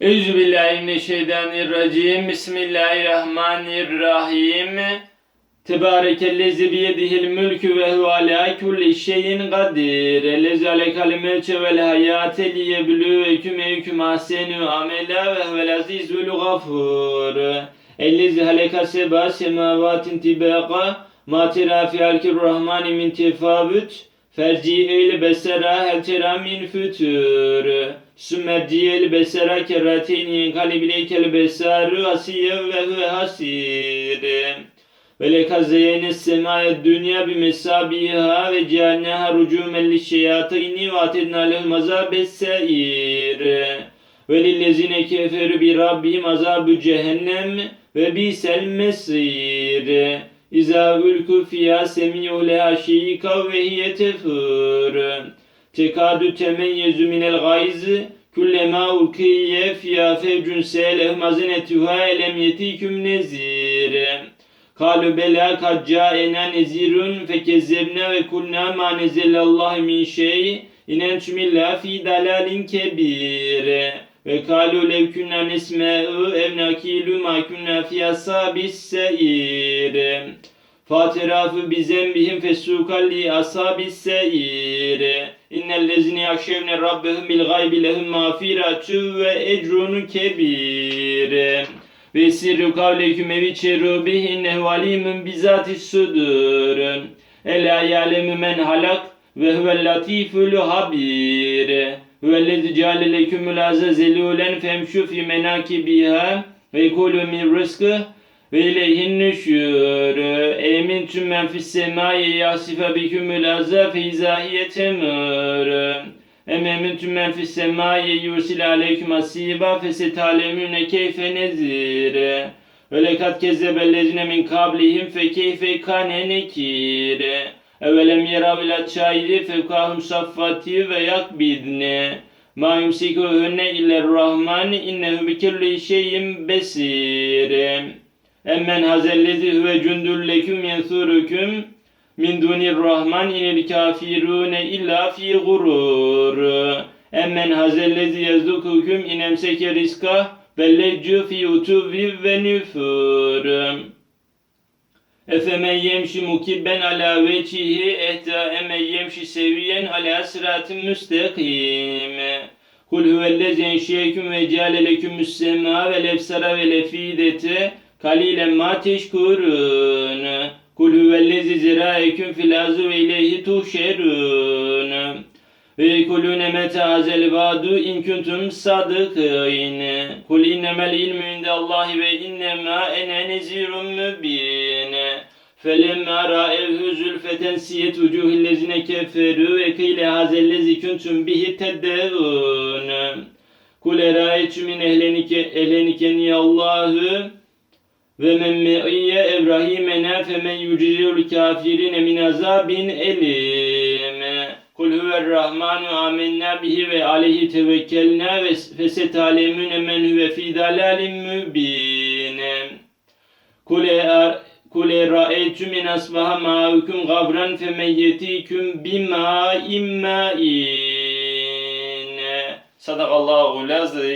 Euzubillahimineşşeytanirracim. Bismillahirrahmanirrahim. Tebarekellezi biyedihil mülkü ve huve ala kulli şeyin kadir. Ellezi alekal mevte vel hayate liyeblüveküm eyküm ahsenü amela ve huvel azizül gafur. Ellezi haleka seba semavatin tibaqa ma tera fi halkir rahmani min tefavüt. Ferci el besera hel tera min fütür. Sümmerci el besera kerrateyni kalibileykel besaru asiye ve huve hasir. Ve lekazzeyene semâye dünya bi mesabiha ve cealnaha rucumen lişşeyatini ve atedna lehum azabes seir. Ve lillezine keferu İza ülkü fiyâ semiyû leha şeyyika ve hiye tefur. Tekadü temeyyezü minel gayz kullema ulkiye fiyâ fevcun se'elehum azinetühâ elem yetiküm nezir. Kalu bela kad ca'ena nezirun fekezzebne ve kulna ma nezelallahu min şey inentum illa fi dalalin kebir. Ve kalu lev kunna nesme'u ev nakilu ma kunna fi asabis seir. Fatirafı bizembihim fesukalli asabis seir. İnnellezine yakşevne rabbehum bil gaybi lehum mağfiratü ve ecrun kebir. Ve sirru kavleküm evi çeru bihinnehu alimun bizatis sudur. Ela ya'lemu men halak ve huvel latiful habir. Huvellezi ceale lekümül arze zelûlen femşu fi menakibiha ve kulü min rızkı ve ileyhin nüşür. Emin tüm men fis semâye yasife bikümül arze fe izâhiye temür. Em emintum men fis semâye yursil aleyküm asiba fesetalemüne keyfe nezir. Ve lekad kezzebellezine min kablihim fe keyfe kane nekir. Evelem yerav ila çayri fevkahum saffati ve yakbidne. Ma yumsikuhunne iller rahman innehu bikulli şeyin besir. Emmen hazellezi huve cundul leküm yensurukum min dunir rahman inil kafirune illa fi gurur. Emmen hazellezi yazdukukum inemseke riska belleccu fi utuvi ve nüfur. Efemen yemşi mukibben ala veçihi ehta emen yemşi seviyen ala sıratın müstakim. Kul huvellezi enşiyeküm ve ceale lekümüs ve lefsara ve lefidete kalilen ma teşkurun. Kul huvellezi ziraeküm fil arzu ve ileyhi tuhşerun. Ve yekulune meta hazel vadu in kuntum sadıkîn. Kul innemel ilmü indallahi ve innema ene nezirun mübin. Felemma ra'evhu zülfeten siyet vucuhillezine keferu ve kıyle hazellezi kuntum bihi teddevun. Kul erayetü min ehlenike ehlenike Allahu ve men me'iyye evrahimena femen yucirul kafirine min azabin elim. Kul huver rahmanu amennâ bihi ve aleyhi tevekkelnâ ve fesetalemüne men huve fî dalâlim mübîn. Kul e Kul ra'eytü min asbaha ma'ukum gabran femen yetiküm bima immâin. Sadakallahu lazim.